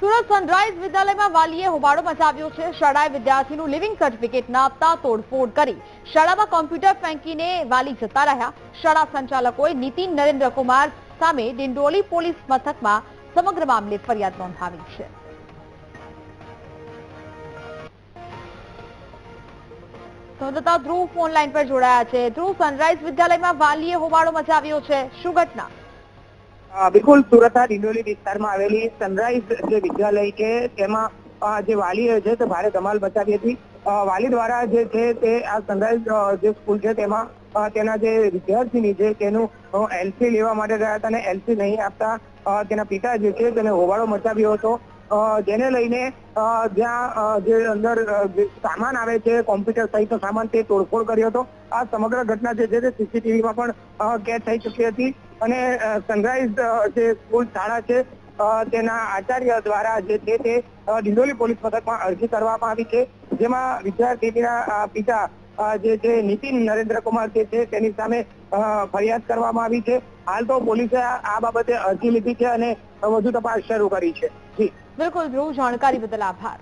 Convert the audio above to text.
Surat sunrise વિદ્યાલયમાં વાલીએ હોબાળો મચાવ્યો છે. શાળાએ વિદ્યાર્થીનું લિવિંગ સર્ટિફિકેટ ન આપતા તોડફોડ કરી શાળામાં કોમ્પ્યુટર ફેંકીને વાલી જતા રહ્યા. શાળા સંચાલકોએ નીતિન નરેન્દ્ર સામે ડિંડોલી પોલીસ મથકમાં સમગ્ર મામલે ફરિયાદ નોંધાવી છે. ધ્રુવ ફોન લાઈન પર જોડાયા છે. ધ્રુવ સનરાઈઝ વિદ્યાલયમાં વાલીએ હોબાળો મચાવ્યો છે. શું ઘટના? બિલકુલ સુરતના ડિંડોલી વિસ્તારમાં આવેલી સનરાઈઝ જે વિદ્યાલય છે, તેમાં જે વાલીઓ છે, તે ભારે ધમાલ મચાવી હતી. વાલી દ્વારા જે છે, તે આ સનરાઈઝ જે સ્કૂલ છે, તેમાં તેના જે વિદ્યાર્થીની છે તેનું એલસી લેવા માટે ગયા હતા અને એલસી નહીં આપતા તેના પિતા જે છે, તેને હોબાળો મચાવ્યો હતો. જેને લઈને જ્યાં જે અંદર સામાન આવે છે, કોમ્પ્યુટર સહિતનો સામાન તે તોડફોડ કર્યો હતો. આ સમગ્ર ઘટના જે છે, તે સીસીટીવીમાં પણ કેદ થઈ ચૂકી હતી. અને સનરાઈઝ જે સ્કૂલ શાળા છે તેના આચાર્ય દ્વારા જે છે તે ડિંડોલી પોલીસ મથકમાં અરજી કરવામાં આવી છે જેમાં વિદ્યાર્થીના પિતા જે છે નીતિન નરેન્દ્ર કુમાર જે છે તેની સામે ફરિયાદ કરવામાં આવી છે હાલ તો પોલીસે આ બાબતે અરજી લીધી છે અને વધુ તપાસ શરૂ કરી છે બિલકુલ ધ્રુવ જાણકારી બદલ આભાર